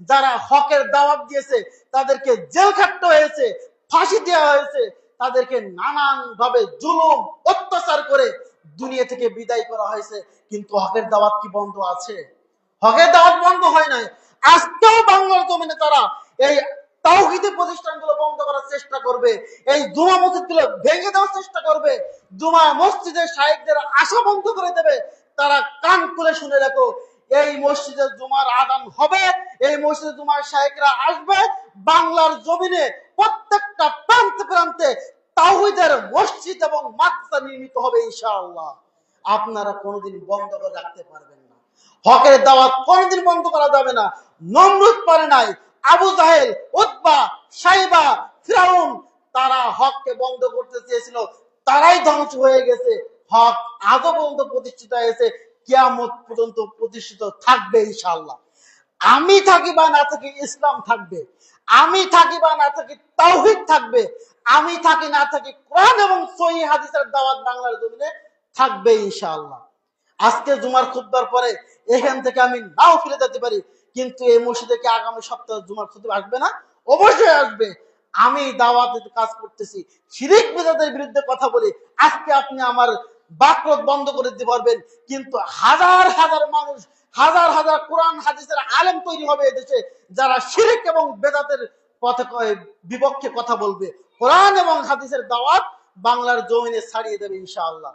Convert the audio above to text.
যারা হকের দাওয়াত দিয়েছে, তাদেরকে জেল খাটতে হয়েছে, ফাঁসি দেওয়া হয়েছে, তাদেরকে নানান ভাবে জুলুম, অত্যাচার করে দুনিয়া থেকে বিদায় করা হয়েছে। কিন্তু হকের দাওয়াত কি বন্ধ আছে? হকের দাওয়াত বন্ধ হয় নাই। আজকেও বাংলার জমিনে তারা এই তাওহিদি প্রতিষ্ঠানগুলো বন্ধ করার চেষ্টা করবে। এই জুমা মসজিদগুলো ভেঙে দেওয়ার চেষ্টা করবে। জুমা মসজিদের শাহেকদের আশা বন্ধ করে দেবে। তারা কান খুলে শুনে রাখো এই মসজিদে জুমার আদান হবে, এই মসজিদে জুমার শাহেকরা আসবে, বাংলার জমিনে প্রত্যেকটা প্রান্তে প্রান্তে তাওহিদের মসজিদ এবং মাদ্রাসা নির্মিত হবে ইনশাআল্লাহ। আপনারা কোনোদিন বন্ধ করে রাখতে পারবেন না। হকের দাওয়াত কোনোদিন বন্ধ করা যাবে না। নমরুদ পারে নাই, আবু জাহেল, উতবা, সাইবা, ফিরাউন, তারা হককে বন্ধ করতে চেয়েছিল, তারাই ধ্বংস হয়ে গেছে। হক আজও পর্যন্ত প্রতিষ্ঠিত হয়েছে। কিয়ামত পর্যন্ত প্রতিষ্ঠিত থাকবে ইনশাআল্লাহ। আমি থাকি বা না থাকি ইসলাম থাকবে। আমি থাকি বা না থাকি তাওহিদ থাকবে। আমি থাকি না থাকি কোরআন এবং সহি হাদিসের দাওয়াত বাংলার জমিনে থাকবে ইনশাআল্লাহ। আজকে জুমার খুতবার পরে এখান থেকে আমি নাও ফিরে যেতে পারি, কিন্তু এই মসজিদে কি আগামী সপ্তাহে জুমার খুতবা আসবে না? অবশ্যই আসবে। আমি দাওয়াতে কাজ করতেছি, শিরিক বেদাতের বিরুদ্ধে কথা বলি। আজকে আপনি আমার বাকরত বন্ধ করে দিতে পারবেন। কিন্তু হাজার হাজার মানুষ, হাজার হাজার কোরআন হাদিসের আলেম তৈরি হবে এদেশে, যারা শিরিক এবং বেদাতের পথে বিপক্ষে কথা বলবে। কোরআন এবং হাদিসের দাওয়াত বাংলার জমিনে ছাড়িয়ে দেবে ইনশাআল্লাহ।